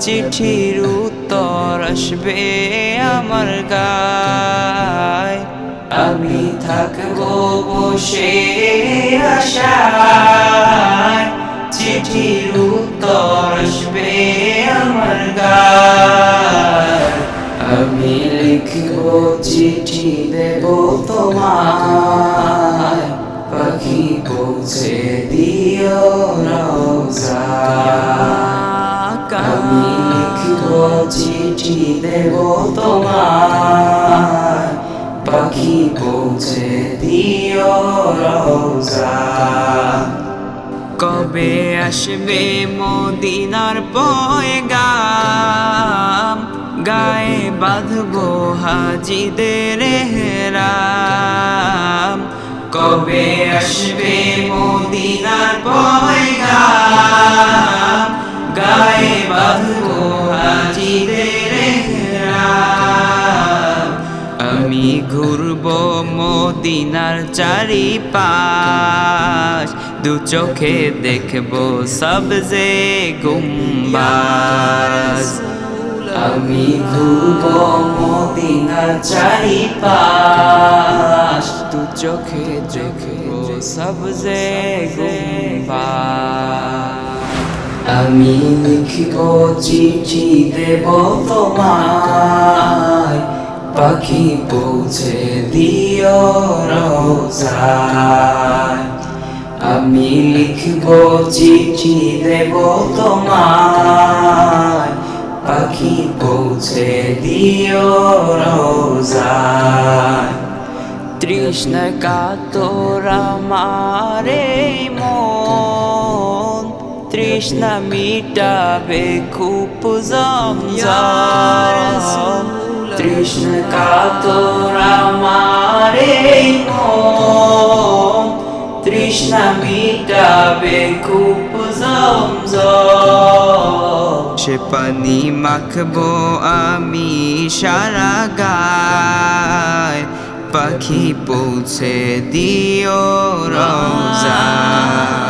চিঠির উত্তর আসবে আমার গায়। আমি থাকব বসে চিঠির উত্তর আসবে আমার গায়। আমি লিখব চিঠি দেব তোমায়। পাখি পৌঁছে দিও রোজা লিখব চিঠি দেব তোমায় পাখি পৌঁছে দিও রোজা কবে আসবে মদিনার পয়গাম? গায়ে বাঁধবো হাজিদের হেরাম কবে আসবে মদিনার পয়গাম? গায়ে বাঁধবো হেরাম আমি ঘুরব মদিনার চারিপাশ দু চোখে দেখব সবজে গুম্বাজ আমি ঘুরব মদিনার চারিপাশ দু চোখে দেখব সবজে গুম্বাজ আমি লিখব চিঠি দেব তোমায়। পাখি পৌঁছে দিও রোজায়। আমি লিখব চিঠি দেব তোমায়। পাখি পৌঁছে দিও রোজায়। তৃষ্ণ কাতর আমারে মন। তৃষ্ণা মিটাবে খুব জমজম। তৃষ্ণ কাতর আমারে তৃষ্ণা মিটাবে খুব জমজম। সে পানি মাখবো আমি সারা গায়। পাখি পৌঁছে দিও রোজায়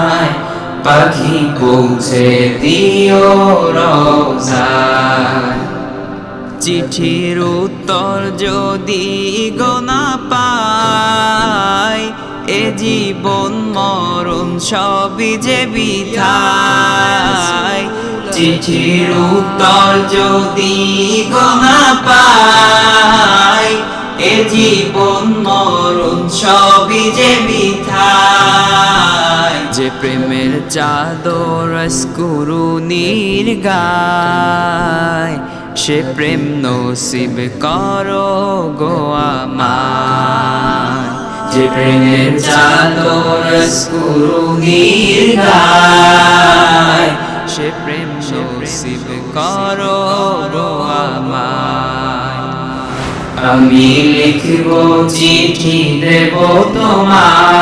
পাখি পৌঁছে দিও রোজায় চিঠির উত্তর যদি গোনা পাই, এ জীবন মরণ সবই যে বিধায়। চিঠির উত্তর যদি গোনা পাই, এ জীবন মরণ সবই যে বিধায়। যে প্রেমের চাদর স্কুরুনির গায়, সে প্রেম নসিব করো গো আমার যে প্রেমের চাদর স্কুরুনির গায়, সে প্রেম নসিব করো গো আমার আমি লিখব চিঠি দেব তোমায়